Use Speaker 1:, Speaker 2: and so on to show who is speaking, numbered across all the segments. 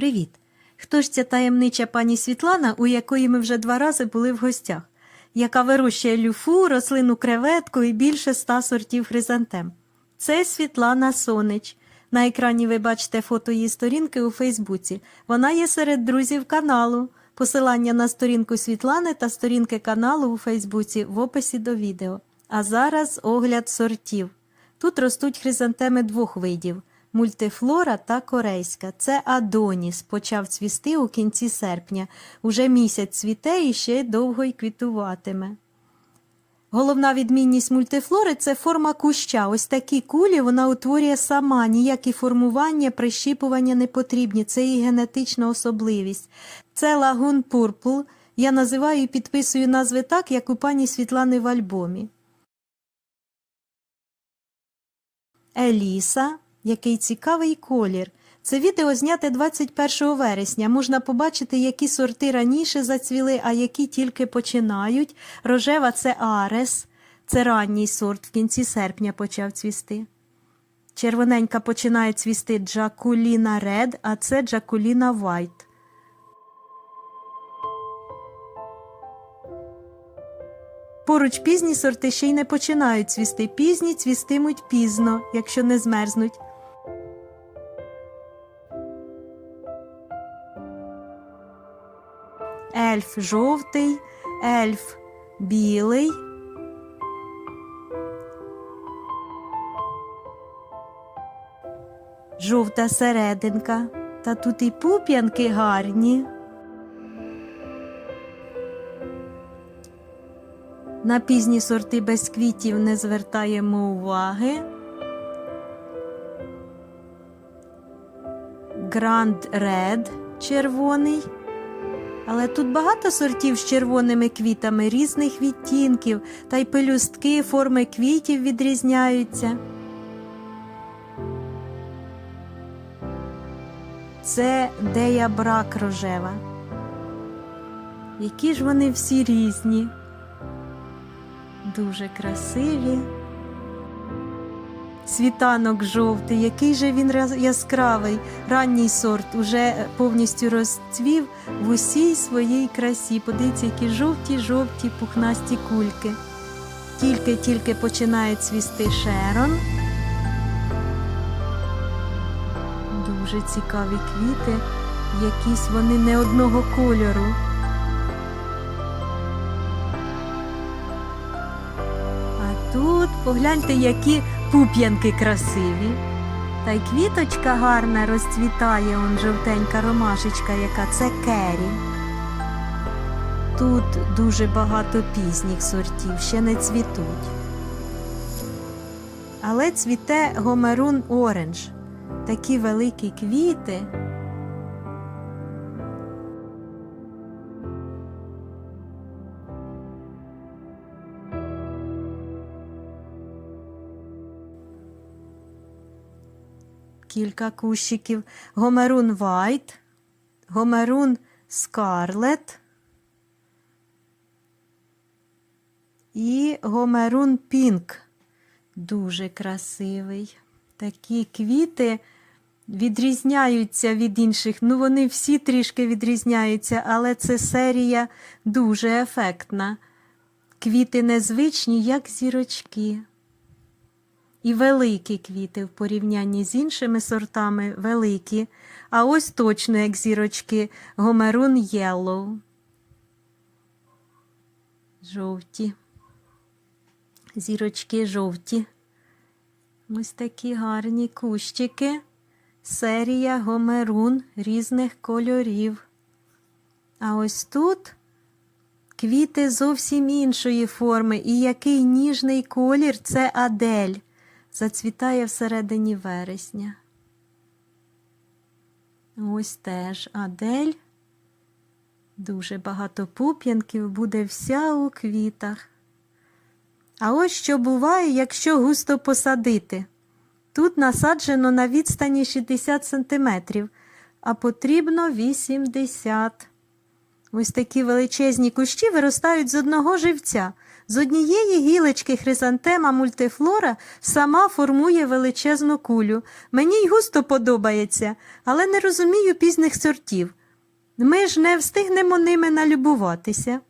Speaker 1: Привіт! Хто ж ця таємнича пані Світлана, у якої ми вже два рази були в гостях, яка вирощує люфу, рослину креветку і більше ста сортів хризантем? Це Світлана Сонич. На екрані ви бачите фото її сторінки у Фейсбуці. Вона є серед друзів каналу. Посилання на сторінку Світлани та сторінки каналу у Фейсбуці в описі до відео. А зараз огляд сортів. Тут ростуть хризантеми двох видів мультифлора та корейська. Це Адоніс, почав цвісти у кінці серпня. Уже місяць цвіте і ще довго й квітуватиме. Головна відмінність мультифлори це форма куща. Ось такі кулі вона утворює сама, ніякі формування, прищіпування не потрібні, це її генетична особливість. Це лагун пурпл. Я називаю і підписую назви так, як у пані Світлани в альбомі. Еліса, який цікавий колір. Це відео зняте 21 вересня. Можна побачити, які сорти раніше зацвіли, а які тільки починають. Рожева це Арес, це ранній сорт, в кінці серпня почав цвісти. Червоненька починає цвісти Джакуліна Ред, а це Джакуліна Вайт. Поруч пізні сорти ще й не починають цвісти. Пізні цвістимуть пізно, якщо не змерзнуть. Ельф жовтий, ельф білий. Жовта серединка. Та тут і пуп'янки гарні. На пізні сорти без квітів не звертаємо уваги. Гранд Ред червоний. Але тут багато сортів з червоними квітами різних відтінків, та й пелюстки, форми квітів відрізняються. Це дея брак рожева. Які ж вони всі різні, дуже красиві. Світанок жовтий, який же він яскравий, ранній сорт, уже повністю розцвів в усій своїй красі. Подивіться, які жовті-жовті пухнасті кульки. Тільки-тільки починає цвісти шерон. Дуже цікаві квіти, якісь вони не одного кольору. А тут погляньте, які пуп'янки красиві. Та й квіточка гарна розцвітає, он жовтенька ромашечка, яка це кері. Тут дуже багато пізніх сортів, ще не цвітуть. Але цвіте гомерун оранж. Такі великі квіти. Кілька кущиків. Гомерун Вайт, Гомерун Скарлет і Гомерун Пінк. Дуже красивий. Такі квіти відрізняються від інших. Ну, вони всі трішки відрізняються, але це серія дуже ефектна. Квіти незвичні, як зірочки. І великі квіти в порівнянні з іншими сортами великі. А ось точно як зірочки Гомерун Yellow. Жовті. Зірочки жовті. Ось такі гарні кущики. Серія гомерун різних кольорів. А ось тут квіти зовсім іншої форми. І який ніжний колір це Адель. Зацвітає всередині вересня. Ось теж Адель. Дуже багато пуп'янків буде вся у квітах. А ось що буває, якщо густо посадити. Тут насаджено на відстані 60 см, а потрібно 80 Ось такі величезні кущі виростають з одного живця. З однієї гілочки хризантема мультифлора сама формує величезну кулю. Мені й густо подобається, але не розумію пізних сортів. Ми ж не встигнемо ними налюбуватися.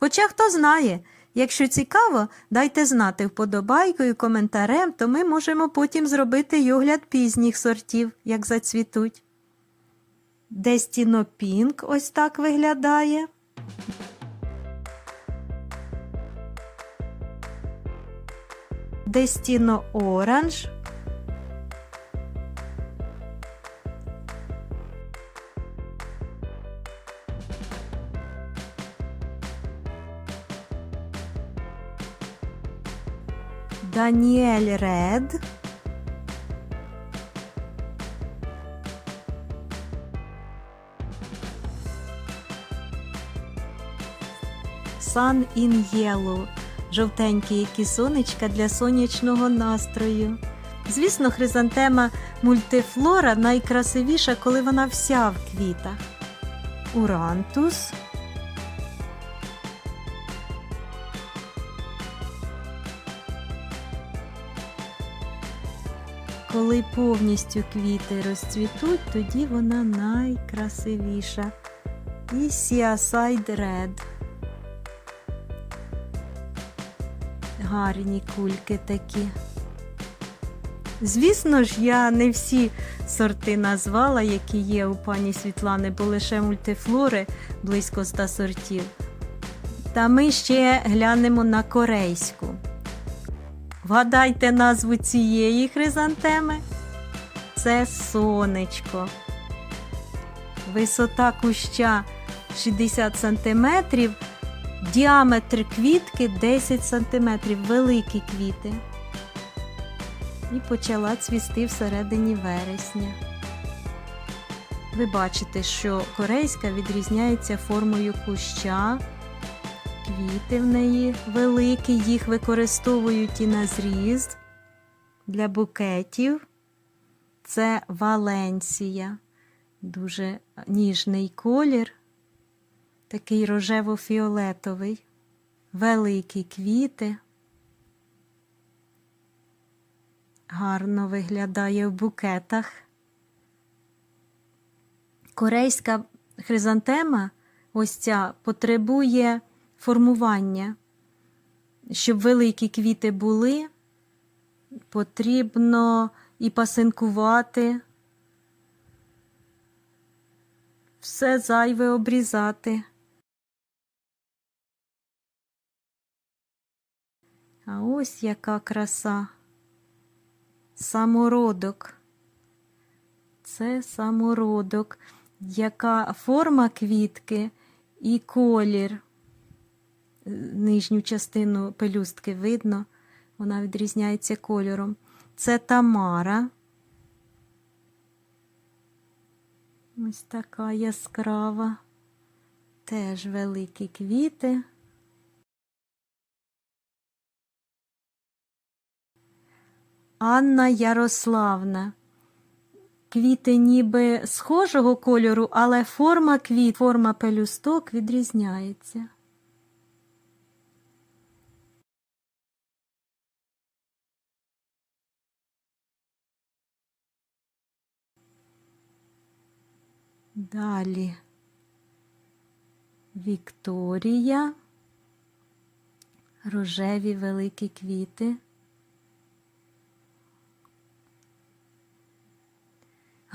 Speaker 1: Хоча хто знає, якщо цікаво, дайте знати вподобайкою, коментарем, то ми можемо потім зробити й огляд пізніх сортів, як зацвітуть. Дестіно Пінк ось так виглядає. Дестіно Оранж. Даніель Ред. Sun in Yellow. Жовтенькі, які сонечка для сонячного настрою. Звісно, хризантема мультифлора найкрасивіша, коли вона вся в квітах. Урантус. Коли повністю квіти розцвітуть, тоді вона найкрасивіша. І Сіасайд Ред. Гарні кульки такі. Звісно ж, я не всі сорти назвала, які є у пані Світлани, бо лише мультифлори близько 100 сортів. Та ми ще глянемо на корейську. Вгадайте назву цієї хризантеми. Це сонечко. Висота куща 60 см, діаметр квітки 10 см, великі квіти. І почала цвісти всередині вересня. Ви бачите, що корейська відрізняється формою куща. Квіти в неї великі, їх використовують і на зріз для букетів. Це Валенсія, дуже ніжний колір, такий рожево-фіолетовий, великі квіти. Гарно виглядає в букетах. Корейська хризантема, ось ця, потребує формування. Щоб великі квіти були, потрібно і пасинкувати, все зайве обрізати. А ось яка краса. Самородок. Це самородок, яка форма квітки і колір нижню частину пелюстки видно, вона відрізняється кольором. Це Тамара. Ось така яскрава, теж великі квіти. Анна Ярославна. Квіти ніби схожого кольору, але форма квіт, форма пелюсток відрізняється. Далі Вікторія, рожеві великі квіти.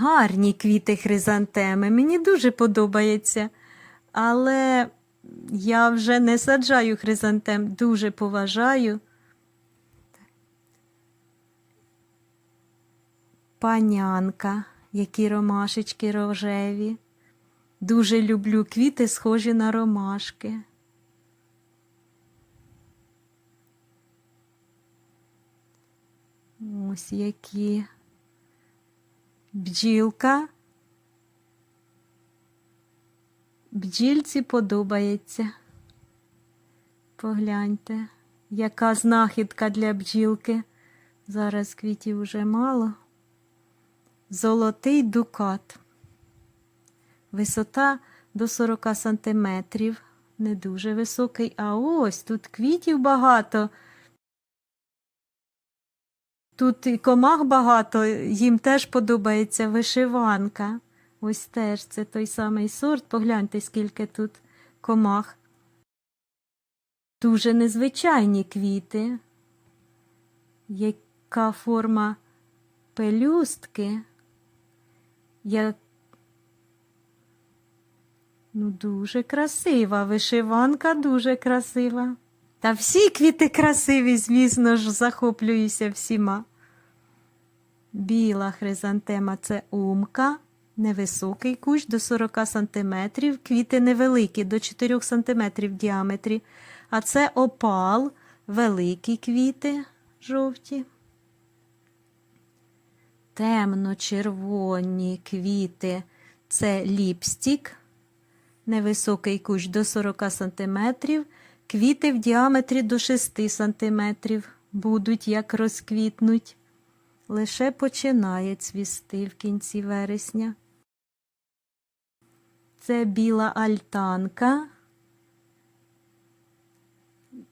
Speaker 1: Гарні квіти хризантеми, мені дуже подобається, але я вже не саджаю хризантем, дуже поважаю. Панянка які ромашечки рожеві. Дуже люблю квіти, схожі на ромашки. Ось які бджілка. Бджільці подобається. Погляньте, яка знахідка для бджілки. Зараз квітів уже мало. Золотий дукат. Висота до 40 см не дуже високий, а ось тут квітів багато. Тут і комах багато, їм теж подобається вишиванка. Ось теж це той самий сорт. Погляньте, скільки тут комах. Дуже незвичайні квіти. Яка форма пелюстки? Як... Ну, дуже красива, вишиванка дуже красива. Та всі квіти красиві, звісно ж, захоплююся всіма. Біла хризантема це умка, невисокий кущ до 40 см, квіти невеликі до 4 см в діаметрі, а це опал, великі квіти жовті. Темно-червоні квіти це ліпстік, невисокий кущ до 40 см, квіти в діаметрі до 6 см будуть як розквітнуть. Лише починає цвісти в кінці вересня. Це біла альтанка.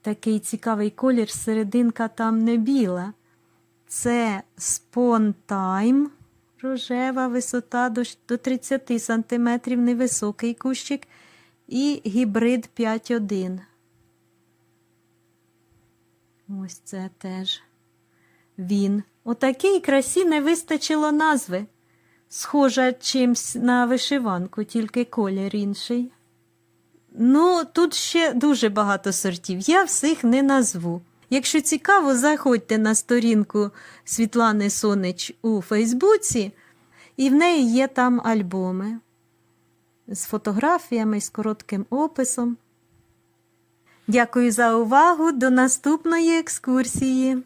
Speaker 1: Такий цікавий колір, серединка там не біла. Це спонтайм, рожева висота до, до 30 см, невисокий кущик, і гібрид 5.1. Ось це теж він. У такій красі не вистачило назви. Схожа чимсь на вишиванку, тільки колір інший. Ну, тут ще дуже багато сортів, я всіх не назву. Якщо цікаво, заходьте на сторінку Світлани Сонич у Фейсбуці, і в неї є там альбоми з фотографіями, з коротким описом. Дякую за увагу. До наступної екскурсії.